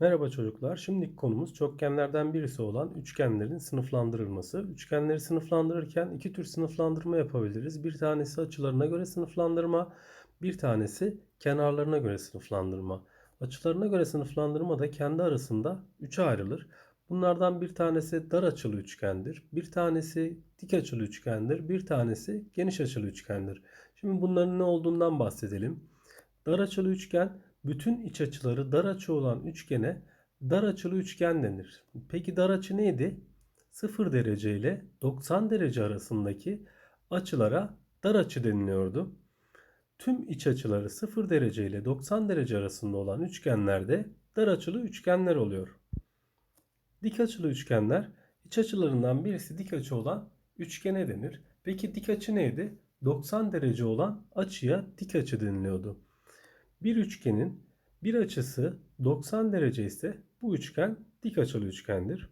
Merhaba çocuklar. Şimdiki konumuz çokgenlerden birisi olan üçgenlerin sınıflandırılması. Üçgenleri sınıflandırırken iki tür sınıflandırma yapabiliriz. Bir tanesi açılarına göre sınıflandırma, bir tanesi kenarlarına göre sınıflandırma. Açılarına göre sınıflandırma da kendi arasında üçe ayrılır. Bunlardan bir tanesi dar açılı üçgendir, bir tanesi dik açılı üçgendir, bir tanesi geniş açılı üçgendir. Şimdi bunların ne olduğundan bahsedelim. Dar açılı üçgen bütün iç açıları dar açı olan üçgene dar açılı üçgen denir. Peki dar açı neydi? 0 derece ile 90 derece arasındaki açılara dar açı deniliyordu. Tüm iç açıları 0 derece ile 90 derece arasında olan üçgenlerde dar açılı üçgenler oluyor. Dik açılı üçgenler iç açılarından birisi dik açı olan üçgene denir. Peki dik açı neydi? 90 derece olan açıya dik açı deniliyordu. Bir üçgenin bir açısı 90 derece ise bu üçgen dik açılı üçgendir.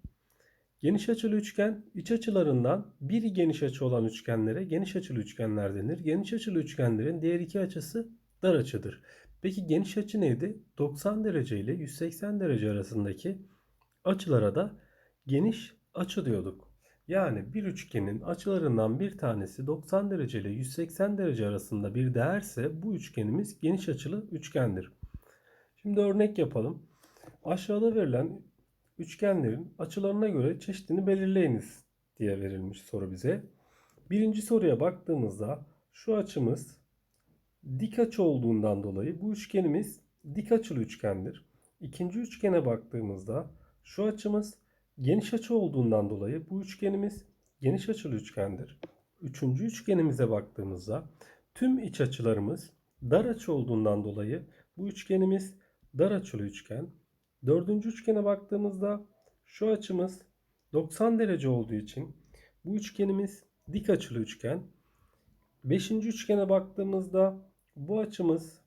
Geniş açılı üçgen iç açılarından biri geniş açı olan üçgenlere geniş açılı üçgenler denir. Geniş açılı üçgenlerin diğer iki açısı dar açıdır. Peki geniş açı neydi? 90 derece ile 180 derece arasındaki açılara da geniş açı diyorduk. Yani bir üçgenin açılarından bir tanesi 90 derece ile 180 derece arasında bir değerse bu üçgenimiz geniş açılı üçgendir. Şimdi örnek yapalım. Aşağıda verilen üçgenlerin açılarına göre çeşidini belirleyiniz diye verilmiş soru bize. Birinci soruya baktığımızda şu açımız dik açı olduğundan dolayı bu üçgenimiz dik açılı üçgendir. İkinci üçgene baktığımızda şu açımız geniş açı olduğundan dolayı bu üçgenimiz geniş açılı üçgendir. Üçüncü üçgenimize baktığımızda tüm iç açılarımız dar açı olduğundan dolayı bu üçgenimiz dar açılı üçgen. Dördüncü üçgene baktığımızda şu açımız 90 derece olduğu için bu üçgenimiz dik açılı üçgen. Beşinci üçgene baktığımızda bu açımız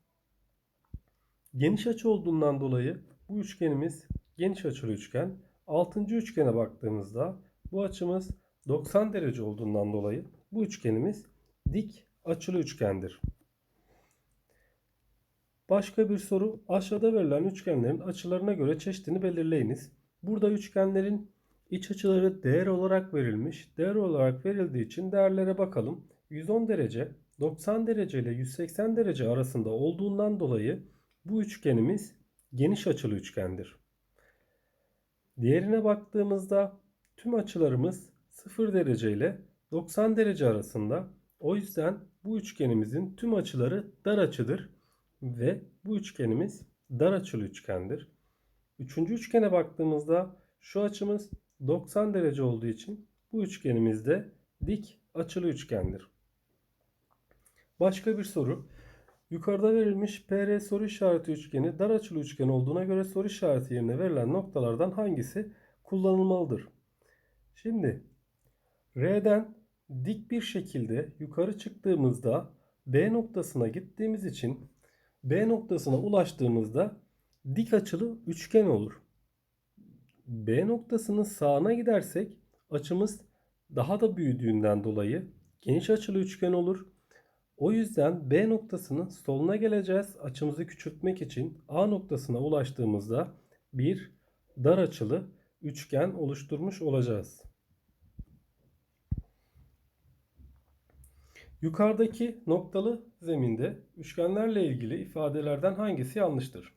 geniş açı olduğundan dolayı bu üçgenimiz geniş açılı üçgen. Altıncı üçgene baktığımızda bu açımız 90 derece olduğundan dolayı bu üçgenimiz dik açılı üçgendir. Başka bir soru. Aşağıda verilen üçgenlerin açılarına göre çeşidini belirleyiniz. Burada üçgenlerin iç açıları değer olarak verilmiş. Değer olarak verildiği için değerlere bakalım. 110 derece 90 derece ile 180 derece arasında olduğundan dolayı bu üçgenimiz geniş açılı üçgendir. Diğerine baktığımızda tüm açılarımız 0 derece ile 90 derece arasında. O yüzden bu üçgenimizin tüm açıları dar açıdır ve bu üçgenimiz dar açılı üçgendir. Üçüncü üçgene baktığımızda şu açımız 90 derece olduğu için bu üçgenimiz de dik açılı üçgendir. Başka bir soru. Yukarıda verilmiş PR soru işareti üçgeni dar açılı üçgen olduğuna göre soru işareti yerine verilen noktalardan hangisi kullanılmalıdır? Şimdi R'den dik bir şekilde yukarı çıktığımızda B noktasına gittiğimiz için B noktasına ulaştığımızda dik açılı üçgen olur. B noktasının sağına gidersek açımız daha da büyüdüğünden dolayı geniş açılı üçgen olur. O yüzden B noktasının soluna geleceğiz. Açımızı küçültmek için A noktasına ulaştığımızda bir dar açılı üçgen oluşturmuş olacağız. Yukarıdaki noktalı zeminde üçgenlerle ilgili ifadelerden hangisi yanlıştır?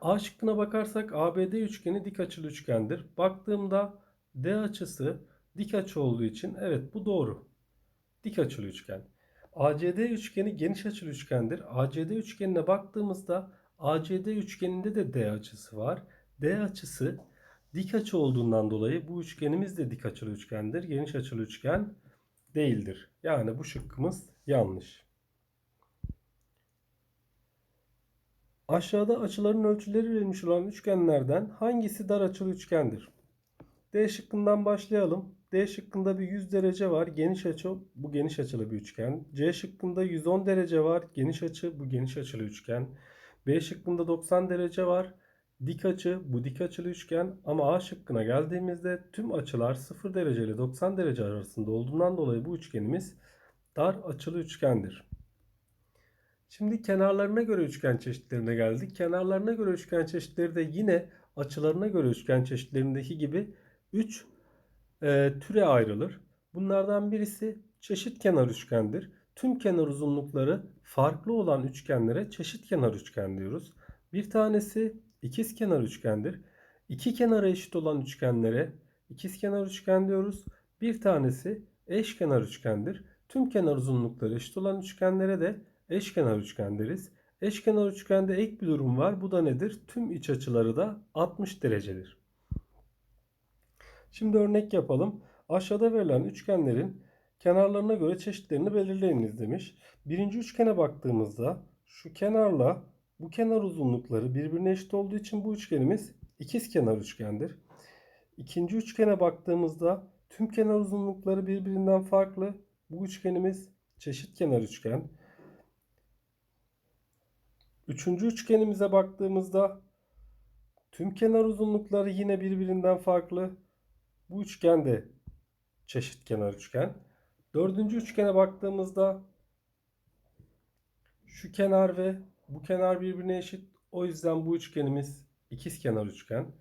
A şıkkına bakarsak ABD üçgeni dik açılı üçgendir. Baktığımda D açısı dik açı olduğu için evet bu doğru. Dik açılı üçgen. ACD üçgeni geniş açılı üçgendir. ACD üçgenine baktığımızda ACD üçgeninde de D açısı var. D açısı dik açı olduğundan dolayı bu üçgenimiz de dik açılı üçgendir. Geniş açılı üçgen değildir. Yani bu şıkkımız yanlış. Aşağıda açıların ölçüleri verilmiş olan üçgenlerden hangisi dar açılı üçgendir? D şıkkından başlayalım. D şıkkında bir 100 derece var. Geniş açı bu geniş açılı bir üçgen. C şıkkında 110 derece var. Geniş açı bu geniş açılı üçgen. B şıkkında 90 derece var. Dik açı bu dik açılı üçgen ama A şıkkına geldiğimizde tüm açılar 0 derece ile 90 derece arasında olduğundan dolayı bu üçgenimiz dar açılı üçgendir. Şimdi kenarlarına göre üçgen çeşitlerine geldik. Kenarlarına göre üçgen çeşitleri de yine açılarına göre üçgen çeşitlerindeki gibi 3 türe ayrılır. Bunlardan birisi çeşit kenar üçgendir. Tüm kenar uzunlukları farklı olan üçgenlere çeşit kenar üçgen diyoruz. Bir tanesi ikiz kenar üçgendir. İki kenara eşit olan üçgenlere ikiz kenar üçgen diyoruz. Bir tanesi eşkenar üçgendir. Tüm kenar uzunlukları eşit olan üçgenlere de eşkenar üçgen deriz. Eşkenar üçgende ek bir durum var. Bu da nedir? Tüm iç açıları da 60 derecedir. Şimdi örnek yapalım. Aşağıda verilen üçgenlerin kenarlarına göre çeşitlerini belirleyiniz demiş. Birinci üçgene baktığımızda şu kenarla bu kenar uzunlukları birbirine eşit olduğu için bu üçgenimiz ikiz kenar üçgendir. İkinci üçgene baktığımızda tüm kenar uzunlukları birbirinden farklı. Bu üçgenimiz çeşit kenar üçgen. Üçüncü üçgenimize baktığımızda tüm kenar uzunlukları yine birbirinden farklı. Bu üçgen de çeşit kenar üçgen. Dördüncü üçgene baktığımızda şu kenar ve bu kenar birbirine eşit. O yüzden bu üçgenimiz ikiz kenar üçgen.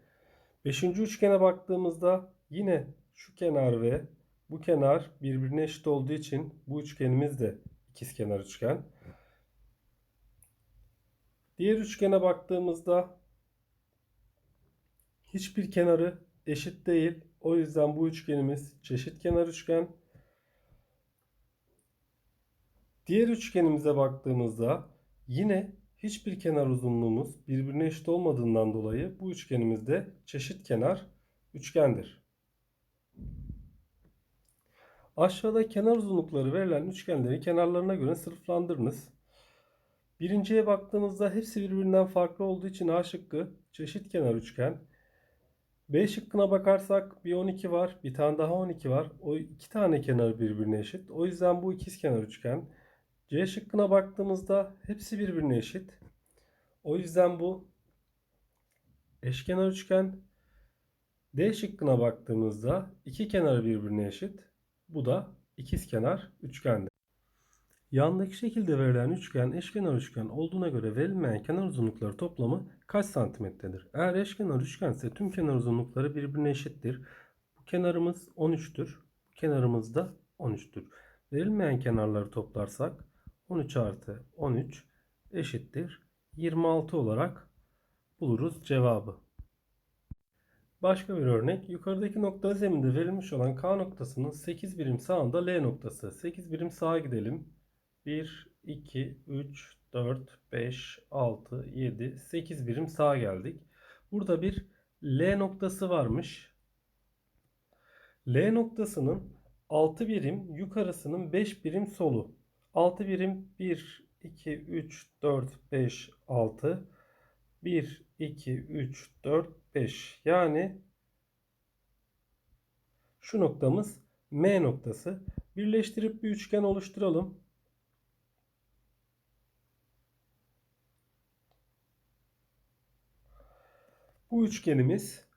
Beşinci üçgene baktığımızda yine şu kenar ve bu kenar birbirine eşit olduğu için bu üçgenimiz de ikiz kenar üçgen. Diğer üçgene baktığımızda hiçbir kenarı eşit değil. O yüzden bu üçgenimiz çeşit kenar üçgen. Diğer üçgenimize baktığımızda yine hiçbir kenar uzunluğumuz birbirine eşit olmadığından dolayı bu üçgenimiz de çeşit kenar üçgendir. Aşağıda kenar uzunlukları verilen üçgenleri kenarlarına göre sınıflandırınız. Birinciye baktığımızda hepsi birbirinden farklı olduğu için A şıkkı çeşit kenar üçgen. B şıkkına bakarsak bir 12 var, bir tane daha 12 var. O iki tane kenar birbirine eşit. O yüzden bu ikiz kenar üçgen. C şıkkına baktığımızda hepsi birbirine eşit. O yüzden bu eşkenar üçgen. D şıkkına baktığımızda iki kenar birbirine eşit. Bu da ikiz kenar üçgendir. Yandaki şekilde verilen üçgen eşkenar üçgen olduğuna göre verilmeyen kenar uzunlukları toplamı kaç santimetredir? Eğer eşkenar üçgense tüm kenar uzunlukları birbirine eşittir. Bu kenarımız 13'tür. Bu kenarımız da 13'tür. Verilmeyen kenarları toplarsak 13 artı 13 eşittir. 26 olarak buluruz cevabı. Başka bir örnek. Yukarıdaki nokta zeminde verilmiş olan K noktasının 8 birim sağında L noktası. 8 birim sağa gidelim. 1, 2, 3, 4, 5, 6, 7, 8 birim sağa geldik. Burada bir L noktası varmış. L noktasının 6 birim yukarısının 5 birim solu. 6 birim 1, 2, 3, 4, 5, 6. 1, 2, 3, 4, 5. Yani şu noktamız M noktası. Birleştirip bir üçgen oluşturalım. Bu üçgenimiz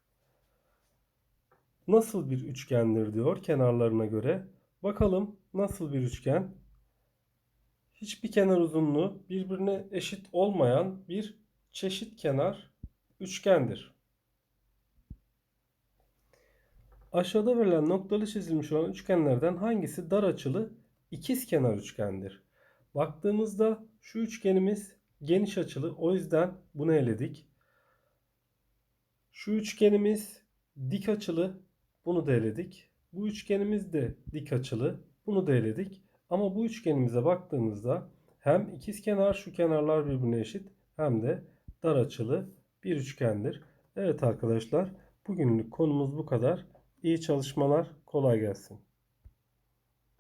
nasıl bir üçgendir diyor kenarlarına göre. Bakalım nasıl bir üçgen? Hiçbir kenar uzunluğu birbirine eşit olmayan bir çeşit kenar üçgendir. Aşağıda verilen noktalı çizilmiş olan üçgenlerden hangisi dar açılı ikiz kenar üçgendir? Baktığımızda şu üçgenimiz geniş açılı. O yüzden bunu eledik. Şu üçgenimiz dik açılı. Bunu da eledik. Bu üçgenimiz de dik açılı. Bunu da eledik. Ama bu üçgenimize baktığımızda hem ikiz kenar şu kenarlar birbirine eşit hem de dar açılı bir üçgendir. Evet arkadaşlar bugünlük konumuz bu kadar. İyi çalışmalar kolay gelsin.